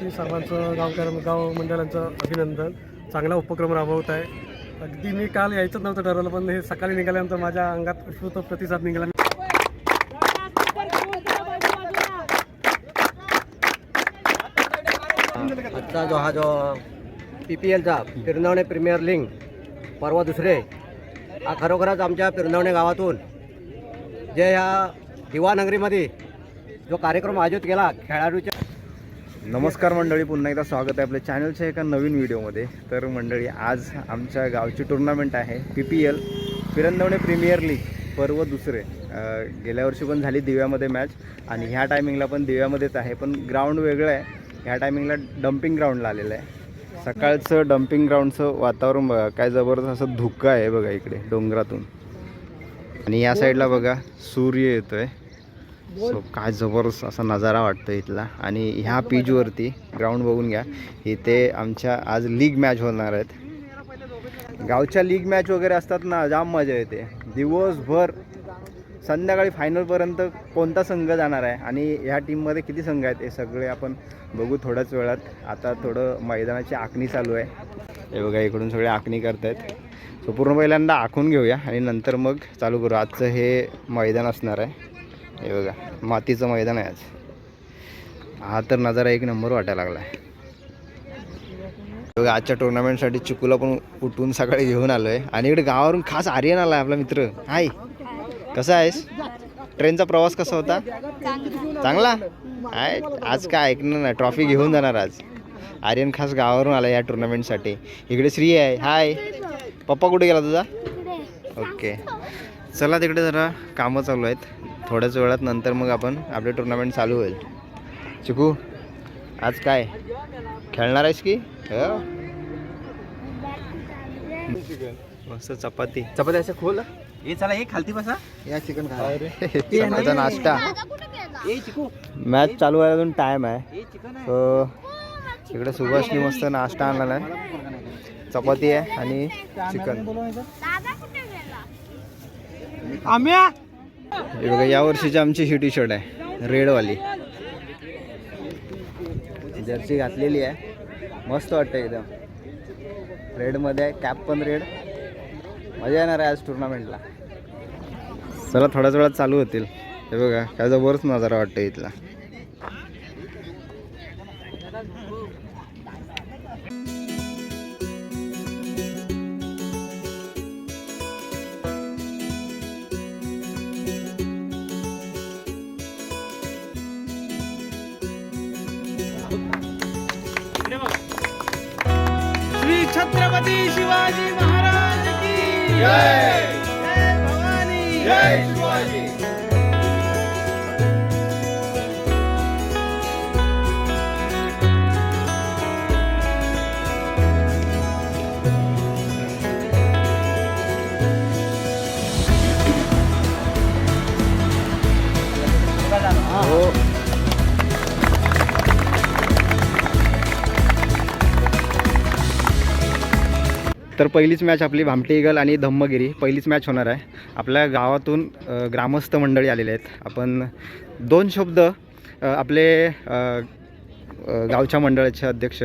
सर्वस्वी सर्वांचं गावकर गाव मंडळांचं अभिनंदन. चांगला उपक्रम राबवत आहे. अगदी मी काल यायचं नव्हतं ठरवलं पण हे सकाळी निघाल्यानंतर माझ्या अंगात उत्स्फूर्त प्रतिसाद निघाला. आजचा जो हा जो पी पी एलचा पिरनवणे प्रीमियर लीग परवा दुसरे हा खरोखरच आमच्या पिरनवणे गावातून जे ह्या दिवानगरीमध्ये जो कार्यक्रम आयोजित केला खेळाडूच्या नमस्कार मंडळी पुन्हा एकदा स्वागत आहे आपल्या चॅनलच्या एका नवीन व्हिडिओमध्ये. तर मंडळी आज आमच्या गावची टुर्नामेंट आहे P P L Phirandwane premier league पर्व दुसरे. गेल्या वर्षी पण झाली दिव्यामध्ये मॅच आणि ह्या टायमिंगला पण दिव्यामध्येच आहे. पण ग्राउंड वेगळं आहे. ह्या टायमिंगला डम्पिंग ग्राउंडला आलेलं आहे. सकाळचं डम्पिंग ग्राउंडचं वातावरण बघा काय जबरदस्त असं धुकं आहे बघा इकडे डोंगरातून. आणि या साईडला बघा सूर्य येतो आहे सो काय जबरदस्त असा नजारा वाटतो इथला. आणि ह्या पीचवरती ग्राउंड बघून घ्या. इथे आमच्या आज लीग मॅच होणार आहेत. गावच्या लीग मॅच वगैरे असतात ना जाम मजा येते. दिवसभर संध्याकाळी फायनलपर्यंत कोणता संघ जाणार आहे? आणि ह्या टीममध्ये किती संघ आहेत? हे सगळे आपण बघू थोड्याच वेळात. आता थोडं मैदानाची आखणी चालू आहे. हे बघा इकडून सगळे आखणी करतायत. सो पूर्ण पहिल्यांदा आखून घेऊया आणि नंतर मग चालू करू. आजचं हे मैदान असणार आहे. हे बघा मातीचं मैदान आहे आज. हा तर नजारा एक नंबर वाटायला लागला आहे बघा आजच्या टुर्नामेंटसाठी चिकूला पण उठून सकाळी घेऊन आलो आहे आणि इकडे गावावरून खास आर्यन आला आहे आपला मित्र. हाय. कसा आहेस? ट्रेनचा प्रवास कसा होता? चांगला? आहे आज काय ऐकणार नाही. ट्रॉफी घेऊन जाणार आज. आर्यन खास गावावरून आला या टुर्नामेंटसाठी इकडे श्री आहे. हाय. पप्पा कुठे गेला तुझा? ओके. चला तिकडे जरा कामं चालू आहेत. थोड्याच वेळात नंतर मग आपण आपले टुर्नामेंट चालू होईल. चिकू आज काय? खेळणार आहेस की? हो. मस्त चपाती. चपाती असं खोल? हे चला हे खालती बसा. या चिकन सकाळचा नाश्ता. मॅच चालू व्हायला अजून टाईम आहे. आहे. सो इकडे सुभाषनी मस्त नाश्ता आणला आहे. चपाती आहे आणि चिकन. हे बघा या वर्षीची आमची ही टी शर्ट आहे रेडवाली. जर्सी घातलेली आहे. मस्त वाटतं एकदम. रेडमध्ये आहे कॅप पण रेड मजा येणार आहे आज टुर्नामेंटला चला थोड्याच वेळात चालू होतील. हे बघा काय जबरच नजारा वाटतं इथला. पहिलीच मॅच आपली भामटे इगल आणि धम्मगिरी. पहिलीच मॅच होणार आहे. आपल्या गावातून ग्रामस्थ मंडळी आलेले आहेत. आपण दोन शब्द आपले गावच्या मंडळाचे अध्यक्ष.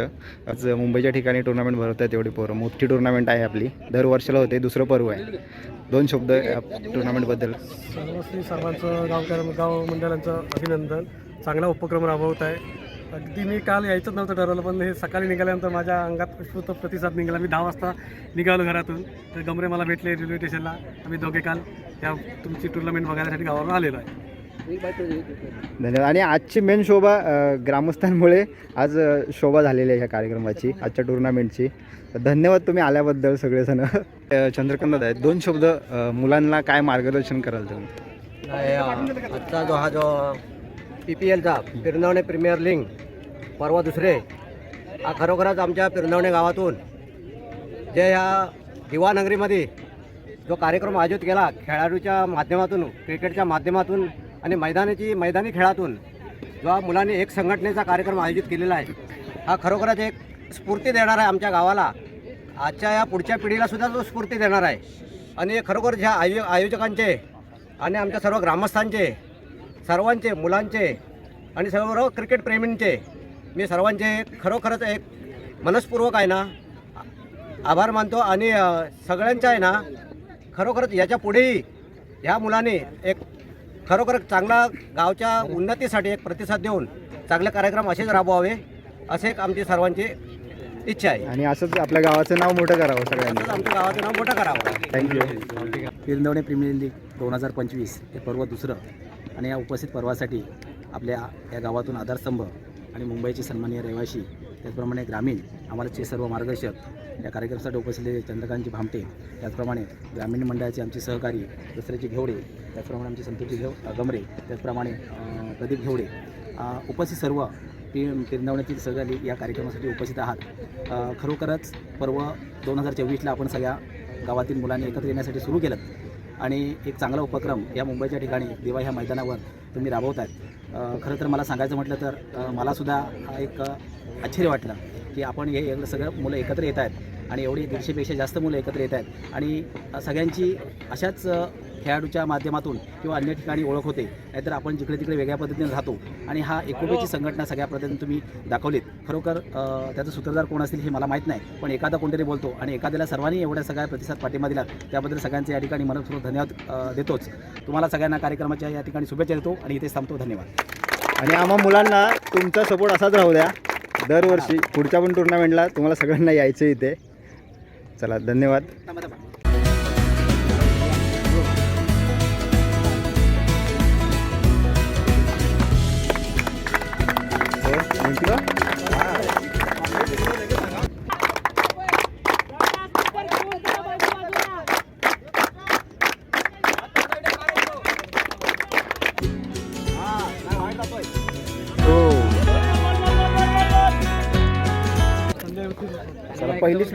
आज मुंबईच्या ठिकाणी टुर्नामेंट भरवत आहेत एवढी पोरं. मोठी टुर्नामेंट आहे आपली. दर वर्षाला होते दुसरं पर्व आहे. दोन शब्द टुर्नामेंटबद्दल सर्वांचं गावकर गाव मंडळांचं अभिनंदन. चांगला उपक्रम राबवत आहे. अगदी मी काल यायचं नव्हतं ठरवलं पण हे सकाळी निघाल्यानंतर माझ्या अंगात उत्स्फूर्त प्रतिसाद निघाला. मी दहा वाजता निघालो घरातून. तर गमरे मला भेटले रेल्वे स्टेशनला. आम्ही दोघे काल त्या तुमची टुर्नामेंट बघण्यासाठी गावावरून आलेलो आहे. धन्यवाद. आणि आजची मेन शोभा अ, ग्रामस्थांमुळे आज अ, शोभा झालेली आहे ह्या कार्यक्रमाची आजच्या टुर्नामेंटची धन्यवाद तुम्ही आल्याबद्दल सगळेजण. अ, चंद्रकांत आहेत. दोन शब्द अ, मुलांना काय मार्गदर्शन कराल तुम्ही? नाही, अ, आजचा जो हा जो पी पी एलचा पिरनवणे प्रीमियर लीग परवा दुसरे हा खरोखरच आमच्या पिरनवणे गावातून जे ह्या दिवानगरीमध्ये जो कार्यक्रम आयोजित केला खेळाडूच्या माध्यमातून क्रिकेटच्या माध्यमातून आणि मैदानाची मैदानी खेळातून जो मुलांनी एक संघटनेचा कार्यक्रम आयोजित केलेला आहे हा खरोखरच एक स्फूर्ती देणार आहे आमच्या गावाला. आजच्या या पुढच्या पिढीला सुद्धा तो स्फूर्ती देणार आहे. आणि खरोखर ह्या आयो आयोजकांचे आणि आमच्या सर्व ग्रामस्थांचे सर्वांचे मुलांचे आणि सर्व क्रिकेट प्रेमींचे मी सर्वांचे खरोखरच एक मनस्पूर्वक आहे ना आभार मानतो आणि सगळ्यांचा आहे ना खरोखरच याच्या पुढेही ह्या मुलाने एक खरोखर चांगला गावच्या उन्नतीसाठी एक प्रतिसाद देऊन चांगले कार्यक्रम असेच राबवावे असे एक आमची सर्वांची इच्छा आहे. आणि असंच आपल्या गावाचं नाव मोठं करावं सगळ्यांनी. आमच्या गावाचं नाव मोठं करावं. थँक्यू पिरंदवणे प्रीमियर लीग दोन हजार पंचवीस हे पर्व दुसरं. आणि या उपस्थित पर्वासाठी आपल्या या गावातून आधारस्तंभ आणि मुंबईचे सन्माननीय रहिवासी त्याचप्रमाणे ग्रामीण आम्हाला चे सर्व मार्गदर्शक या कार्यक्रमासाठी उपस्थितले चंद्रकांतजी भामटे. त्याचप्रमाणे ग्रामीण मंडळाचे आमचे सहकारी दसऱ्याचे घेवडे त्याचप्रमाणे आमचे संतोषजी घेव गमरे त्याचप्रमाणे प्रदीप घेवडे. उपस्थित सर्व पी पिरंदवण्यातील सहकारी या कार्यक्रमासाठी उपस्थित आहात. खरोखरच पर्व दोन हजार चोवीसला आपण सगळ्या गावातील मुलांनी एकत्र येण्यासाठी सुरू केलं. आणि एक चांगला उपक्रम या मुंबईच्या ठिकाणी दिवा ह्या मैदानावर तुम्ही राबवत आहेत खरं तर मला सांगायचं म्हटलं तर मलासुद्धा मलासुद्धा एक आश्चर्य वाटलं की आपण हे एवढं सगळं मुलं एकत्र येत आहेत आणि एवढी दीडशेपेक्षा जास्त मुलं एकत्र येत आहेत आणि सगळ्यांची अशाच खेळाडूच्या माध्यमातून किंवा अन्य ठिकाणी ओळख होते नाहीतर आपण जिकडे तिकडे वेगळ्या पद्धतीने राहतो आणि हा एकोप्याची संघटना सगळ्या पद्धतीने तुम्ही दाखवलीत. खरोखर त्याचं सूत्रधार कोण असतील हे मला माहीत नाही पण एखादा कोणतरी बोलतो आणि एखाद्याला सर्वांनी एवढ्या सगळ्या प्रतिसाद पाठिंबा दिला त्याबद्दल सगळ्यांचे या ठिकाणी मनपूर्वक धन्यवाद देतोच. तुम्हाला सगळ्यांना कार्यक्रमाच्या या ठिकाणी शुभेच्छा देतो आणि इथेच थांबतो. धन्यवाद. आणि आम्हा मुलांना तुमचा सपोर्ट असाच राहू द्या. दरवर्षी पुढच्या पण टुर्नामेंटला तुम्हाला सगळ्यांना यायचं इथे. चला धन्यवाद.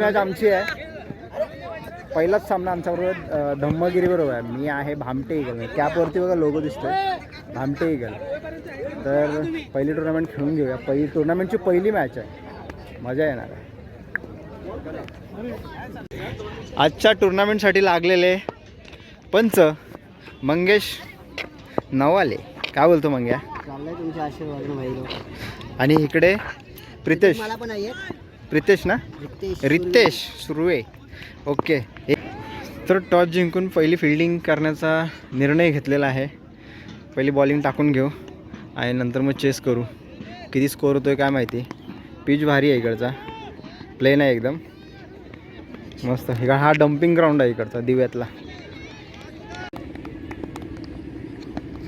मॅच आमची आहे. पहिलाच सामना आमच्याबरोबर अ, धम्मगिरी बरोबर आहे. मी आहे भामटे इगल कॅपवरती बघा लोगो दिसतोय. भामटे इगल तर पहिली टुर्नामेंट खेळून घेऊया. पहिली टुर्नामेंटची पहिली मॅच आहे. मजा येणार आहे. आजच्या टुर्नामेंटसाठी लागलेले पंच मंगेश नवाले. काय बोलतो मंग्या? चाललंय तुमच्या आशीर्वाद आणि इकडे प्रितेश. मला पण आहे. प्रितेश ना? रितेश सुर्वे. ओके. तर टॉस जिंकून पहिली फिल्डिंग करण्याचा निर्णय घेतलेला आहे. पहिली बॉलिंग टाकून घेऊ आणि नंतर मग चेस करू. किती स्कोर होतो आहे काय माहिती? पिच भारी आहे इकडचा. प्लेन आहे एकदम. मस्त. इकडं हा डम्पिंग ग्राउंड आहे इकडचा दिव्यातला.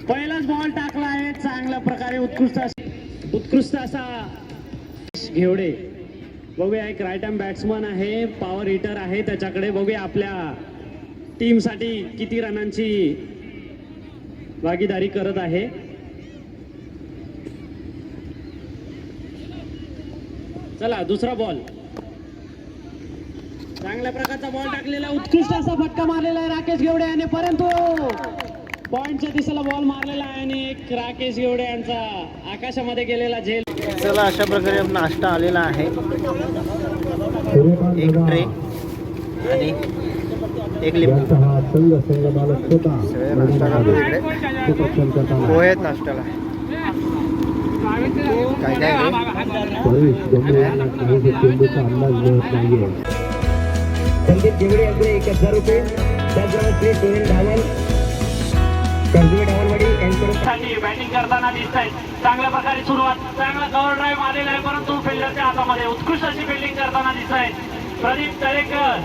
पहिलाच बॉल टाकला आहे. चांगल्या प्रकारे उत्कृष्ट अस- उत्कृष्ट असा घेवडे. बघूया एक राईट हँड बॅट्समन आहे पॉवर हिटर आहे त्याच्याकडे. बघूया आपल्या टीमसाठी किती रनांची भागीदारी करत आहे. चला दुसरा बॉल चांगल्या प्रकारचा बॉल टाकलेला उत्कृष्ट असा फटका मारलेला आहे राकेश घेवडे याने. परंतु पॉइंटच्या दिशेला बॉल मारलेला आहे आणि एक राकेश घेवडे यांचा आकाशामध्ये गेलेला झेल. चला अशा प्रकारे आपला नाश्ता आलेला आहे. एक ट्रे आणि एक लिंबू. सगळे नाश्ता करतो इकडे. पोहे आहेत नाश्त्याला. काय काय जेवढे यांचे एक हजार रुपये त्याचप्रमाणे श्री सुनील धावल साठी बॅटिंग करताना दिसत आहेत चांगल्या प्रकारे सुरुवात. चांगला कव्हर ड्राईव्ह मारलेला आहे परंतु फिल्डरच्या हातामध्ये उत्कृष्ट अशी फिल्डिंग करताना दिसत आहेत प्रदीप तळेकर.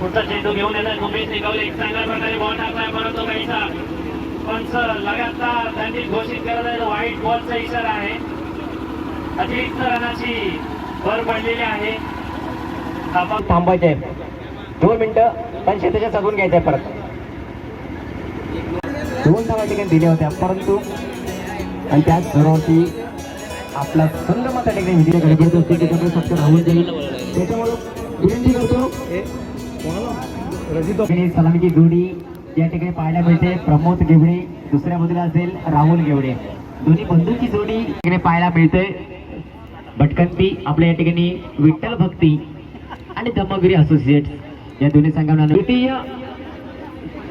पुढचा चेंडू घेऊन येत आहे उमेश निगवले. एक चांगल्या प्रकारे बॉल टाकलाय परंतु काहीसा पंच लगातार त्यांनी घोषित करत आहे व्हाईट बॉलचा इशारा आहे. अतिरिक्त रनाची भर पडलेली आहे. धाबा थांबायचे दोन मिनिटं. पण शेताच्या सगून घ्यायचं आहे परत. दोन धावा ठिकाणी दिल्या होत्या परंतु आणि त्याच धोरणावरती आपला संगमा त्या ठिकाणी विजय गरजेचं असते त्याच्यामुळे फक्त राहून जाईल त्याच्यामुळे विनंती करतो. आणि सलामीची जोडी या ठिकाणी पाहायला मिळते. प्रमोद घेवडे दुसऱ्या बाजूला असेल राहुल घेवडे दोन्ही बंधूची जोडी ठिकाणी पाहायला मिळते. भटकंती आपल्या या ठिकाणी विठ्ठल भक्ती आणि धम्मगिरी असोसिएट या दोन्ही संघांना द्वितीय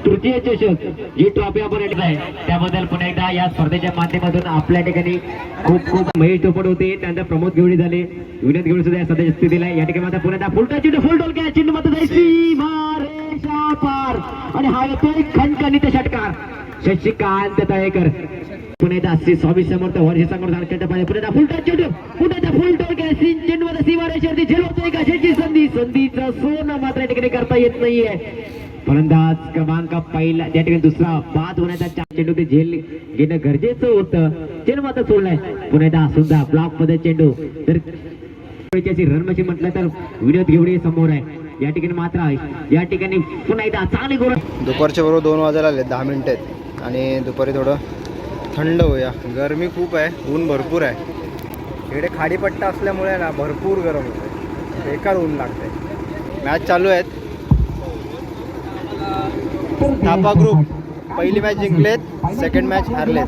तृतीय चषक जी ट्रॉफी आपण येत आहे. त्याबद्दल पुन्हा एकदा या स्पर्धेच्या माध्यमातून आपल्या ठिकाणी खूप खूप महेश टोपट होते. त्यानंतर प्रमोद घेवडी झाले. विनोद घेवडी सुद्धा या सध्याच्या स्थितीला या ठिकाणी आता पुन्हा एकदा फुलटा फुल टोल कॅच चिन्ह मत पार आणि हा येतोय खणखणीत षटकार. शशिकांत तळेकर. पुणे एकदा श्री स्वामी समर्थ वर्षी समर्थ खेळता पाहिजे पुणे फुलटा चेंडू पुणे एकदा फुल डोल कॅच तीन चेंडू मध्ये सीमारेषवरती झेलवतोय का? शेची संधी? संधीचं सोनं मात्र या ठिकाणी करता येत नाहीये. फलंदाज क्रमांक पहिला त्या ठिकाणी दुसरा बाद होण्याचा चार चेंडू ते झेल घेणं गरजेचं होतं. चेंडू मात्र सोडलाय पुन्हा एकदा सुद्धा ब्लॉकमध्ये चेंडू. तर त्याची रणमशी म्हटलं तर विनोद घेवडे समोर आहे. या ठिकाणी मात्र या ठिकाणी पुन्हा एकदा चांगली गोळ दुपारच्या बरोबर दोन वाजायला आले दहा मिनिट आहेत. आणि दुपारी थोडं थंड होऊया. गरमी खूप आहे ऊन भरपूर आहे. इकडे खाडीपट्टा असल्यामुळे ना भरपूर गरम होतं बेकार ऊन लागतंय. मॅच चालू आहेत. थापा ग्रुप पहिली मॅच जिंकलेत सेकंड मॅच हारलेत.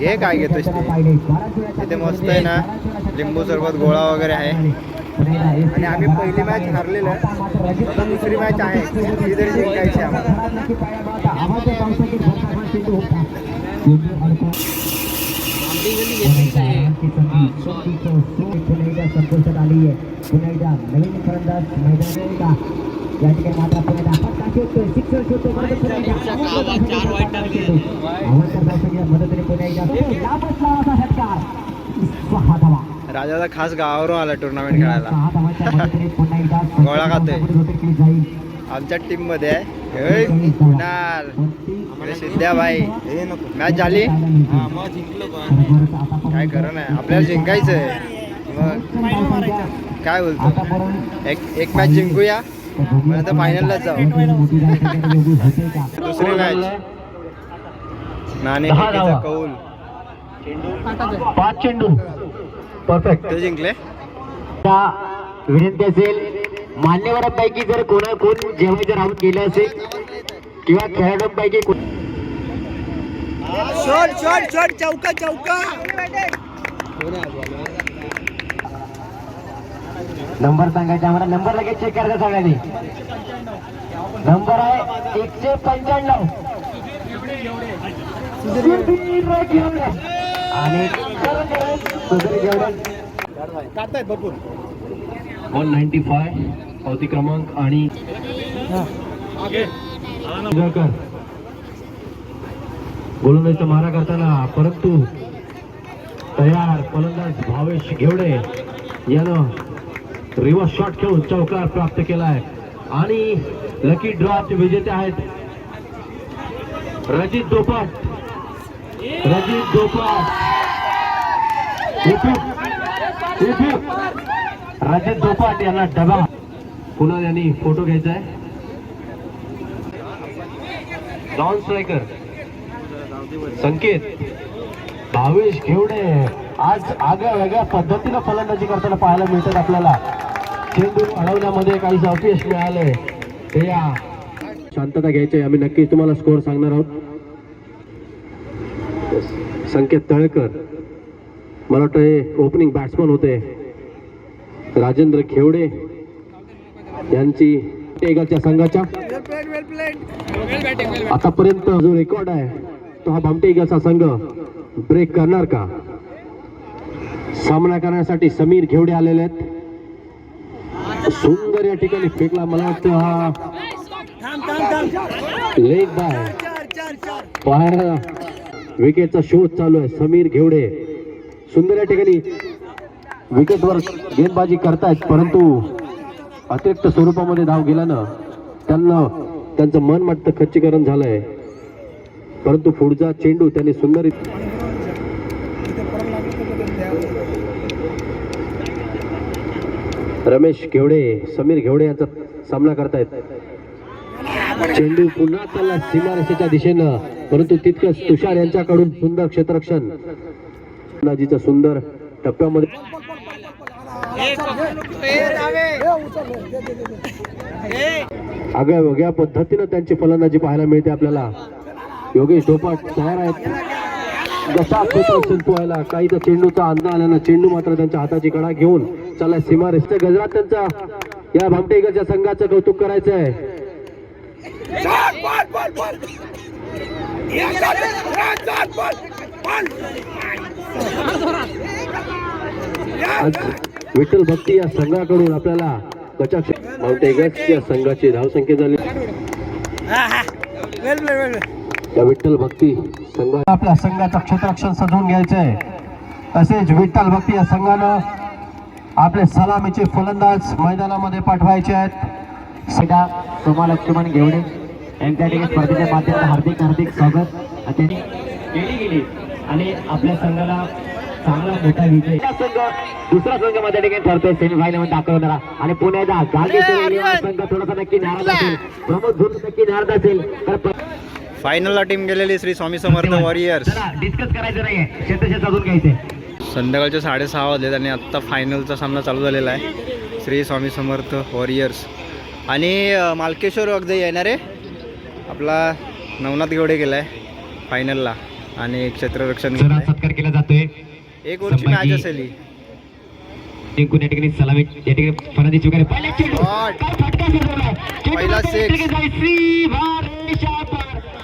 हे काय घेतोयस तिथे मस्त आहे ना लिंबू सरबत गोळा वगैरे आहे. आणि आम्ही पहिली मॅच हारलेलो आहे. आता दुसरी मॅच आहे. ती तरी जिंकायची आहे. संतोषात आली आहे. पुन्हा एकदा नवीन फलंदाज मैदानात या ठिकाणी मात्र पुन्हा एकदा आपण काय शोधतोय शिक्षण शोधतोय परत पुन्हा एकदा अवांतर धावसंख्या मदतीने पुन्हा एकदा. लांबच लावाचा षटकार सहा धावा. राजाचा खास गावावरून आला टुर्नामेंट खेळायला. गोळा खातोय. आमच्या टीममध्ये आहे कुणाल सिद्ध्या भाई मॅच झाली? काय खरं नाही. आपल्याला जिंकायचं आहे मग काय बोलतो? एक एक मॅच जिंकूया. मग नंतर फायनललाच जाऊ. दुसरी मॅच. नाणे दहा एकेचा धावा. कौल. पाच चेंडू. परफेक्ट. ते जिंकले? विनंती असेल मान्यवरांपैकी जर कोणा कोण जेव्हा जर आऊट केलं असेल किंवा खेळाडूंपैकी कोण नंबर सांगायचा आम्हाला नंबर लगेच चेक करायचा सगळ्यांनी. नंबर आहे एकशे पंच्याण्णव. आणि वन नाईन्टी फाय पावती क्रमांक आणि जळकर. गोलंदाजीचा मारा करताना परंतु तयार फलंदाज भावेश घेवडे यानं रिव्हर्स शॉट खेळून चौकार प्राप्त केलाय आणि लकी ड्रॉचे विजेते आहेत रजित दोपट रजित दोपट रजत दोपाट यांना डबा. पुन्हा यांनी फोटो घ्यायचा आहे. Don striker. संकेत. भावेश घेवडे. आज आगळ्या वेगळ्या पद्धतीनं फलंदाजी करताना पाहायला मिळतात आपल्याला. चेंडू अडवण्यामध्ये काही अपयश मिळालंय. ते या. शांतता घ्यायची आम्ही नक्कीच तुम्हाला स्कोअर सांगणार आहोत. संकेत तळेकर. मला वाटतं हे ओपनिंग बॅट्समन होते. राजेंद्र खेवडे यांची टेगाच्या संघाच्या. आतापर्यंत जो रेकॉर्ड आहे तो हा भामटेगाचा संघ ब्रेक करणार का? सामना करण्यासाठी समीर घेवडे आलेले आहेत. सुंदर या ठिकाणी फेकला मला वाटतं हा. लेग बाय पाहायला. विकेटचा शोध चालू आहे. समीर घेवडे सुंदर या ठिकाणी विकेटवर गेंदबाजी करतायत परंतु अतिरिक्त स्वरूपामध्ये धाव गेल्यानं त्यांना त्यांचं मन मट्ट खच्चीकरण झालंय. परंतु पुढचा चेंडू त्यांनी सुंदर रमेश घेवडे समीर घेवडे यांचा सामना करतायत. चेंडू पुन्हा चालला सीमारेषेच्या दिशेनं परंतु तितकंच तुषार यांच्याकडून सुंदर क्षेत्ररक्षण. नाजीचा सुंदर टप्प्यामध्ये आगळ्या वेगळ्या पद्धतीनं त्यांची फलंदाजी पाहायला मिळते आपल्याला. योगेश ढोपाट तयार आहेत. जसा पोहायला काही तर चेंडूचा अंदाज आल्यानं चेंडू मात्र त्यांच्या हाताची कडा घेऊन चालला सीमारेषच्या गजरात त्यांचा. या भामटेकरच्या संघाचं कौतुक करायचं आहे आज विठ्ठल भक्ती या संघाकडून आपल्याला कचाक्ष माउंटेगर्स या संघाची धावसंख्या झाली. त्या विठ्ठल भक्ती संघा आपल्या संघाचं क्षेत्ररक्षण सजवून घ्यायचं आहे तसेच विठ्ठल भक्ती या संघानं आपले सलामीचे फलंदाज मैदानामध्ये पाठवायचे आहेत. सीटा सोमा लक्ष्मण घेवडे यांच्या ठिकाणी स्पर्धेच्या माध्यमातून हार्दिक हार्दिक स्वागत. केली गेली. आणि आपल्या संघाला चांगला मोठा विजय. संघ दुसरा संघ ठिकाणी ठरतोय. सेमीफायनलमध्ये दाखवणारा आणि पुण्याचा संघ थोडासा नक्की नाराज असेल. प्रमोद धूर नक्की नाराज असेल. तर फायनलला टीम गेलेली श्री स्वामी समर्थ वॉरियर्स डिस्कस करायचं नाहीये. शेतशेत साधून घ्यायचंय संध्याकाळचे साडेसहा वाजलेत आणि आत्ता फायनलचा सामना चालू झालेला आहे. श्री स्वामी समर्थ वॉरियर्स आणि मालकेश्वर वगैरे येणार आहे. आपला नवनाथ गेवडे गेला आहे फायनलला आणि क्षेत्ररक्षण. सत्कार केला जातोय. एक ओव्हरची मॅच असेल ही जिंकून या ठिकाणी सलामी या ठिकाणी फलंदाजी स्वीकारली. पहिला चेंडू. काय फटका पहिला. श्री.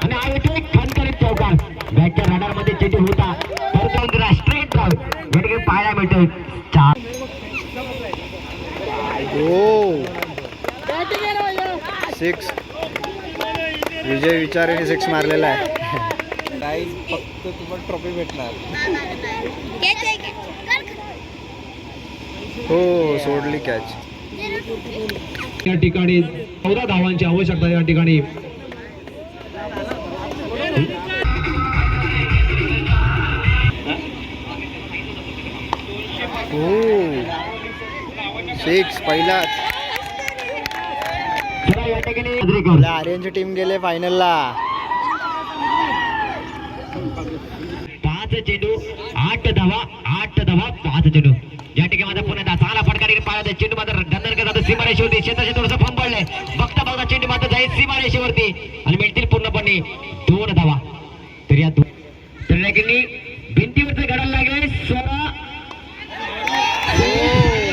आणि एक खणखणीत चौकार. बॅकच्या रडारमध्ये चेंडू होता. तर स्ट्रेट या ठिकाणी पाहायला मिळतोय. चार. हो सिक्स विजय विचारेने सिक्स मारलेला आहे. फक्त तुम्हाला ट्रॉफी भेटणार. हो सोडली कॅच या ठिकाणी चौदा धावांची आवश्यकता या ठिकाणी. हो. सिक्स पहिलाच. चला या ठिकाणी. टीम गेले फायनलला पाच चेंडू आठ धावा आठ धावा पाच चेंडू या ठिकाणी माझा पुन्हा चांगला फटका पाहिला चेंडू मात्र डंदरकर जातो. सीमारेषेवरती शेताचे थोडंसं फंबळलंय बघता बघता चेंडू मात्र जाईल सीमारेषेवरती. आणि मिळतील पूर्णपणे दोन धावा. तर या दोन तर या ठिकाणी भिंतीवरचं घडायला लागले सोळा.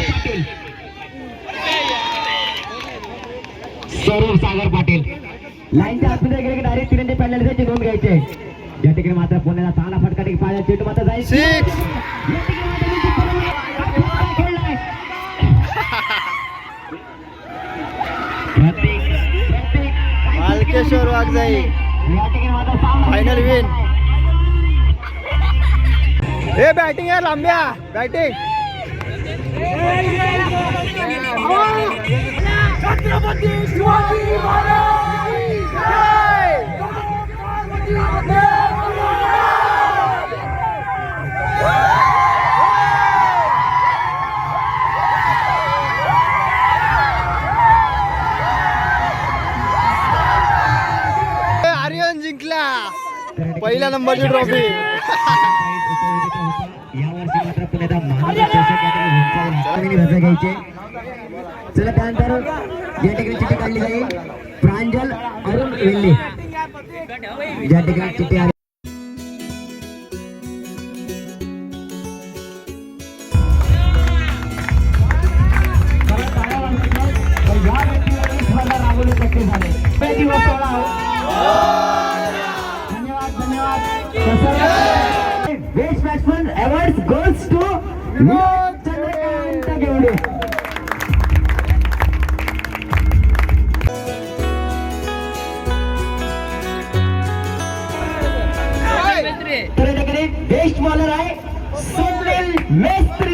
पाटील सौरभ सागर पाटील. लाईनच्या आतमध्ये गेले की डायरेक्ट तिरंजे पॅनलचे नोंद घ्यायचे. या ठिकाणी मात्र पुण्याला चांगला फटका ठिकाणी मात्र जाईल. हा मालकेश्वर वाघजाई या ठिकाणी मात्र सामना फायनल विन हे बॅटिंग आहे लांब्या. बॅटिंग आर्यन जिंकला. पहिल्या नंबरची ट्रॉफी. घ्यायचे चला त्यानंतर या ठिकाणी चिठ्ठी काढली जाईल. प्रांजल अरुण वेल्ले ज्या ठिकाणी चिठ्ठी धन्यवाद धन्यवाद. Best batsman award goes to Chandrakant Gevde best bowler आहे सुनील मेस्त्री.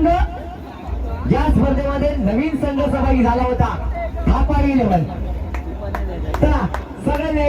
संघ. या स्पर्धेमध्ये नवीन संघ सहभागी झाला होता. थापारी लेवल चला सगळ्यांनी